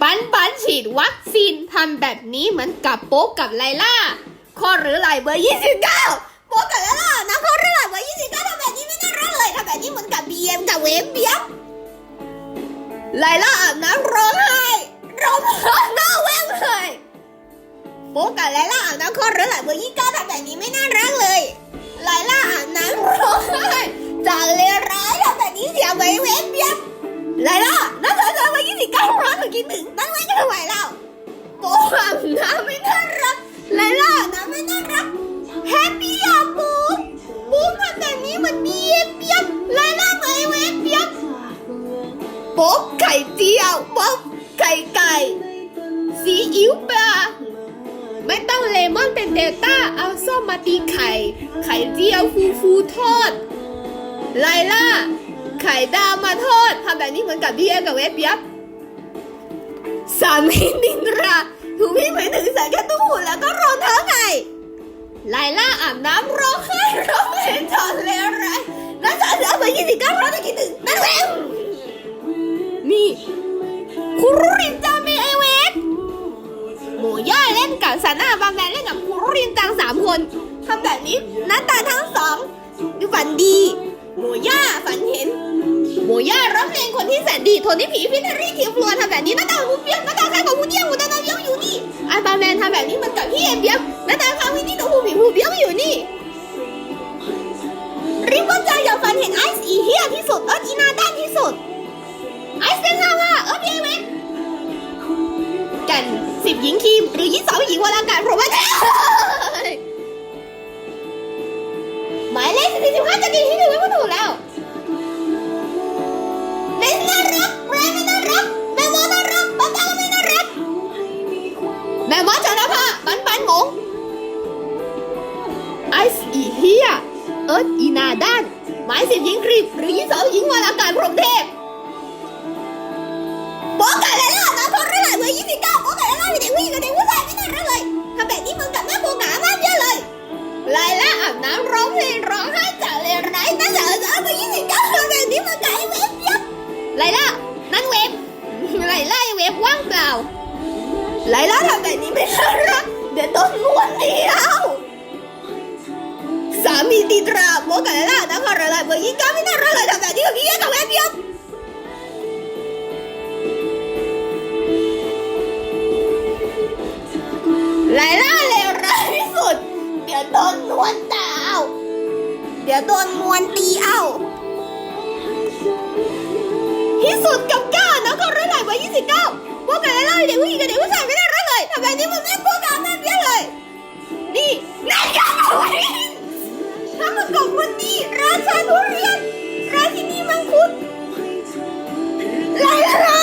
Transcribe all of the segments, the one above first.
ปันปันฉีดวัคซีนทำแบบนี้เหมือนกับโป๊กกับไลล่าข้อหรือไหลเบอร์ 29โป๊กกับไลล่านะข้อหรือไหลเบอร์ 29ทำแบบนี้ไม่น่ารักเลยทำแบบนี้เหมือนกับ BM กับเวฟเบียบไลล่าอาบน้ำร้องไห้ร้องไห้หน้าแววเลยโป๊กกับไลล่าอาบน้ำข้อหรือไหลเบอร์ 29ทำแบบนี้ไม่น่ารักเลย ซีอิ๊วปลาไม่ต้องเลมอนเป็นเดลต้า เอาส้มมาตีไข่ ไข่เจียวฟูฟูทอด ไลล่า ไข่ดาวมาทอดทำแบบนี้เหมือนกับพี่เอกับเวฟยับสามีนินราถูกพี่หมายถึงใส่แค่ตุ้งหูแล้วก็รองเท้าไงไลล่าอาบน้ำร้องไห้ร้องเล่นจอนเลวร้ายนักศึกษาเบอร์ยี่สิบเก้าร้อยคิดถึงนั่นเองนี่คุร กับซาน่าบางแมนเล่นกับคุรุรินจังสามคนทำแบบนี้หน้าตาทั้งสองฝันดีโมย่าฝันเห็นโมย่าร้องเพลงคนที่แสนดีทนที่ผีพินารีเขียวฟลัวทำแบบนี้หน้าตาหูเปียกหน้าตาคล้ายกับหูเดียวหูตาตาเบี้ยวอยู่นี่ไอ้บางแมนทำแบบนี้มันกับพี่เอ็มเบี้ยวหน้าตาคล้าวินนี่หนูหูผีหูเบี้ยว เอิร์ธอีนาด้านหมายสิบหญิงครีบหรือยี่สาวหญิงวรากาศพรหมเทพบอกกันเลยล่ะนะคนละเบอร์ยี่สิบเก้าบอกกันเลยล่ะมีเด็กผู้หญิงกับเด็กผู้ชายไม่น่ารักเลยทำแบบนี้มึงกับแม่โบกามากเยอะเลยไลล่าอาบน้ำร้องเพลงร้องไห้จาเลวร้ายน่าจะเอาเบอร์ยี่สิบเก้าทำแบบนี้มึงกับไอ้เว็บยับไลล่านั่นเวฟไลล่าเวฟว่างเปล่าไลล่าทำแบบนี้ไม่น่ารักเดี๋ยวโดนลวนเดียวสา มีตีตราโมกับไลล่านะคอร์ไลเบอร์ยี่เก้าไม่น่ารักเลยทำแบบนี้กับพี่กับเวฟยับไลล่าเลวร้ายที่สุด เดี๋ยวโดนนวลตาเอาเดี๋ยวโดนมวนตีเอาที่สุดกับก้านะก็ร้อยหลายกว่า29พวกกันไล่เด็กผู้หญิงกับเด็กผู้ชายไม่ได้รักเลยทำแบบนี้มันไม่พวกกันนั่นเยอะเลย นี่นายกันอะไร ถ้ามันกับวันนี้ราชาทุเรียน ราชินีมังคุดไลล่า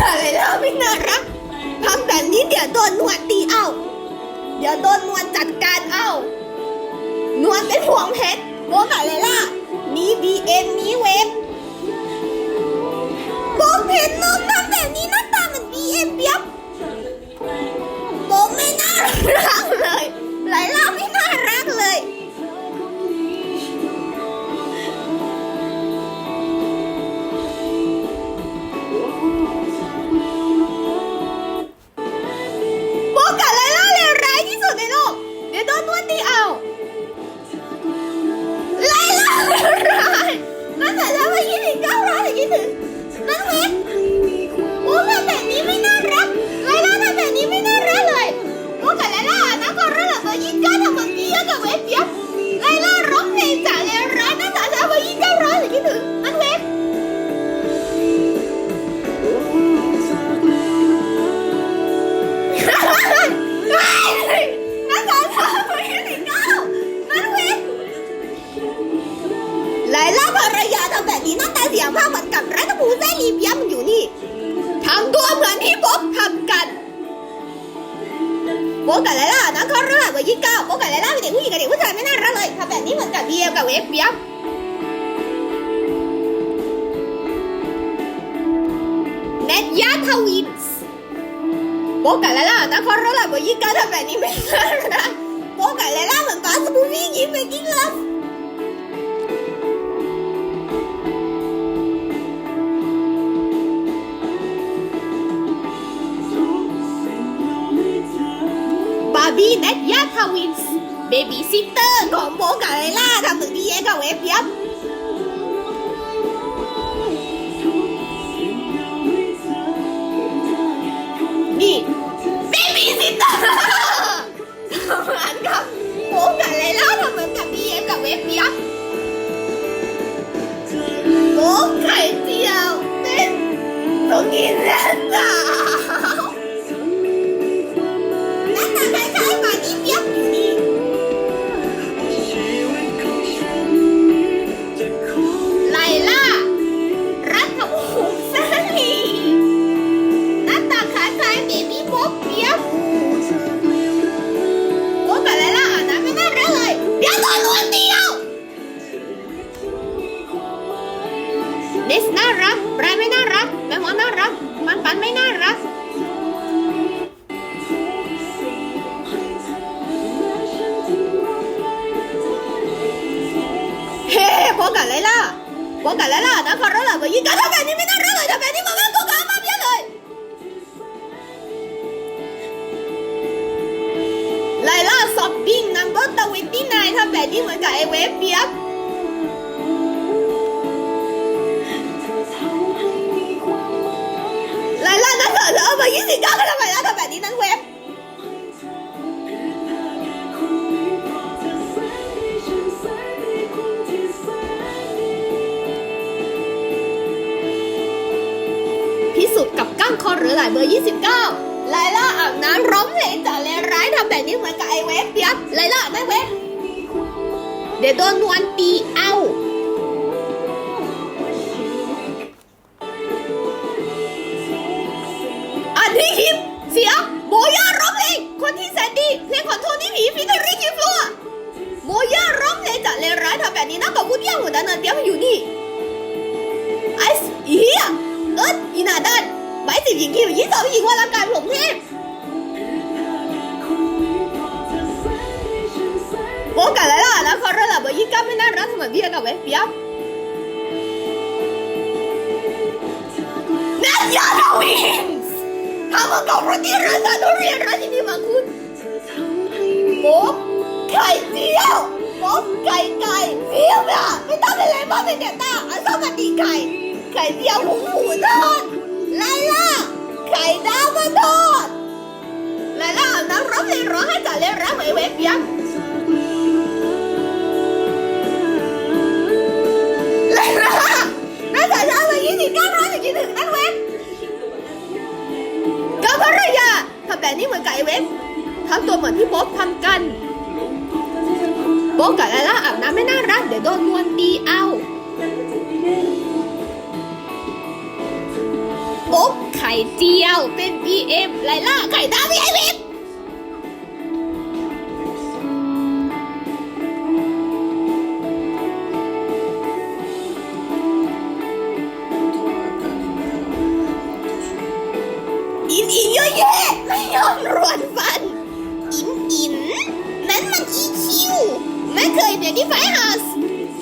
บอกอะไรแล้วไม่น่ารักทำแบบนี้เดี๋ยวโดนนวดตีเอาเดี๋ยวโดนนวดจัดการเอานวลเป็นห่วงเพชรโบกอะไรล่ะนี่บีเอ็มนี่เวฟผมเห็นน้องทำแบบนี้หน้าตาเหมือนบีเอ็มเปียบผมไม่น่ารักเลย ภรรยาทำแบบนี้หน้าตาเสียภาพเหมือนกับรัฐภูมิแซลีเบียมันอยู่นี่ทำตัวเหมือนที่พบทำกันโบกับไลล่านะเขาเรื่องวัยยี่เก้าโบกับไลล่าเป็นเด็กผู้หญิงกับเด็กผู้ชายไม่น่ารักเลยทำแบบนี้เหมือนกับเบียกับเวฟเบียมเน็ตยาทวินส์โบกับไลล่านะเขาเรื่องวัยยี่เก้าทำแบบนี้ไม่น่ารักโบกับไลล่าเหมือนบาสบูวี่ยิ้มไปกิ้งลับ บาร์บี้เน็ตยาทวิน โบกับไลล่านะเขารู้แหละว่ายิงกันทำแบบนี้ไม่น่ารักเลยทำแบบนี้มาแม่งโบกับมาเพี้ยเลย หลายเบอร์ 29 ไลล่าอาบน้ำร้องเพลงจาเลร้ายทำแบบนี้เหมือนกับไอเวฟเปียบไลล่าไม่เวฟเดี๋ยวโดนนวลตีเอา ไม่น่ารักเหมือนพี่กับเวฟเปียนัทยาดาวินทำมากับรถที่ร้านสาธุเรียนร้านที่มีมาคุณโป๊บไข่เจียวโป๊บไก่ไก่เฟี้ยวอะไม่ต้องเป็นอะไรบ้างเป็นเด็ดตาอันชอบมันดีไก่ไข่เจียวหูหมูทอดไลล่าไข่ดาวมาทอดไลล่าน้ำร้องเลงร้องให้กับเล่นรักเหมยเวฟยัก สิบเก้าร้อยจะคิดถึงนั่นเวฟก็ภรรยาทำแบบนี้เหมือนกับไอเวฟทำตัวเหมือนที่โป๊บทำกันโป๊กกับไลล่าอาบน้ำไม่น่ารักเดี๋ยวโดนนวลตีเอาโป๊กไข่เจียวเป็น BM ไลล่าไข่ดาวพี่ไอวิบ อินอินเยอะแยะไม่ยอมรวนฟัน อินอินนั้นมันอีคิวไม่เคยเบียดที่ไฟเฮาส์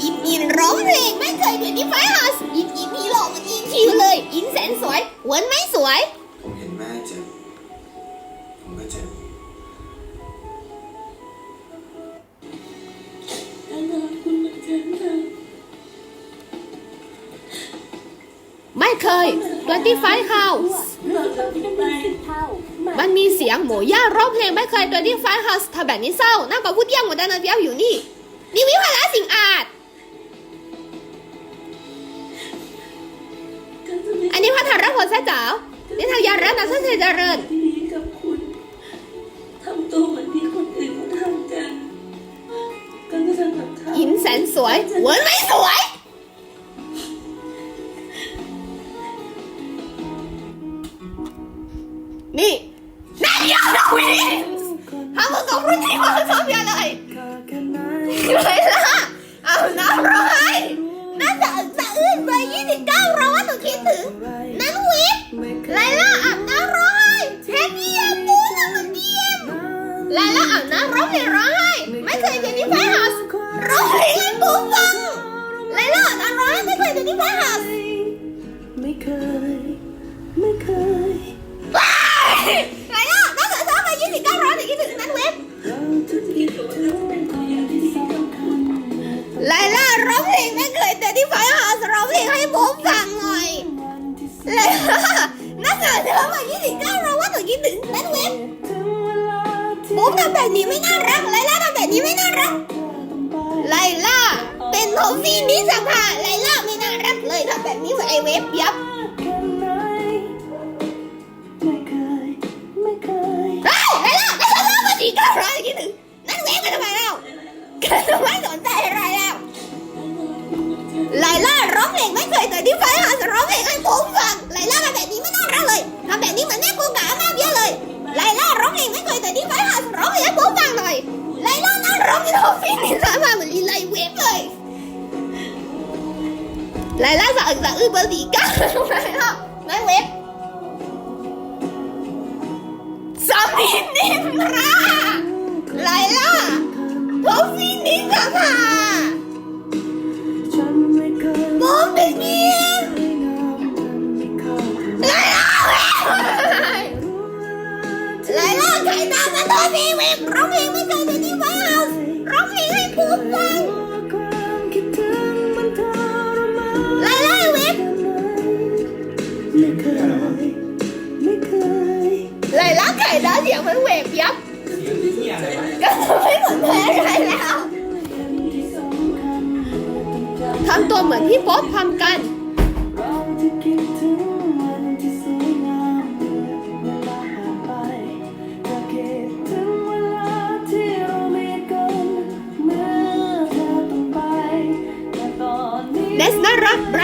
อินอินร้องเพลงไม่เคยเบียดที่ไฟเฮาส์อินอินฮีโร่มันอีคิวเลย อินแสนสวยหวนไม่สวย ผมเห็นแม่เจ็บผมก็เจ็บไม่เคย25 House มันมีเสียงหมูย่าร้องเพลงไม่เคย25 House ทำแบบนี้เศร้าน่ากับพูดย่างหมดดันนะเดียวอยู่นี่นี่วิภาระสิ่งอาจ อันนี้พัทรรักผลแซ่จ๋าวนี่ทางยารักนะเส้นเจริญดีกับคุณทำตัวเหมือนที่คนอื่นเขาทำกัน กันก็ทำกับเขาอินแสนสวยหวนไม่สวย งไม่เคยแต่ที่ฟ้าหาสร้องเพลงให้ผมฟังหน่อยเลยนักเกิดเธอมา29เราว่าตัวคิดถึงแล้นเว็บผมทำแบบนี้ไม่น่ารักไลล่าทำแบบนี้ไม่น่ารักไลล่าเป็นโทฟี่นิสภาไลล่าไม่น่ารักเลยทำแบบนี้ไอเว็บยับ รับ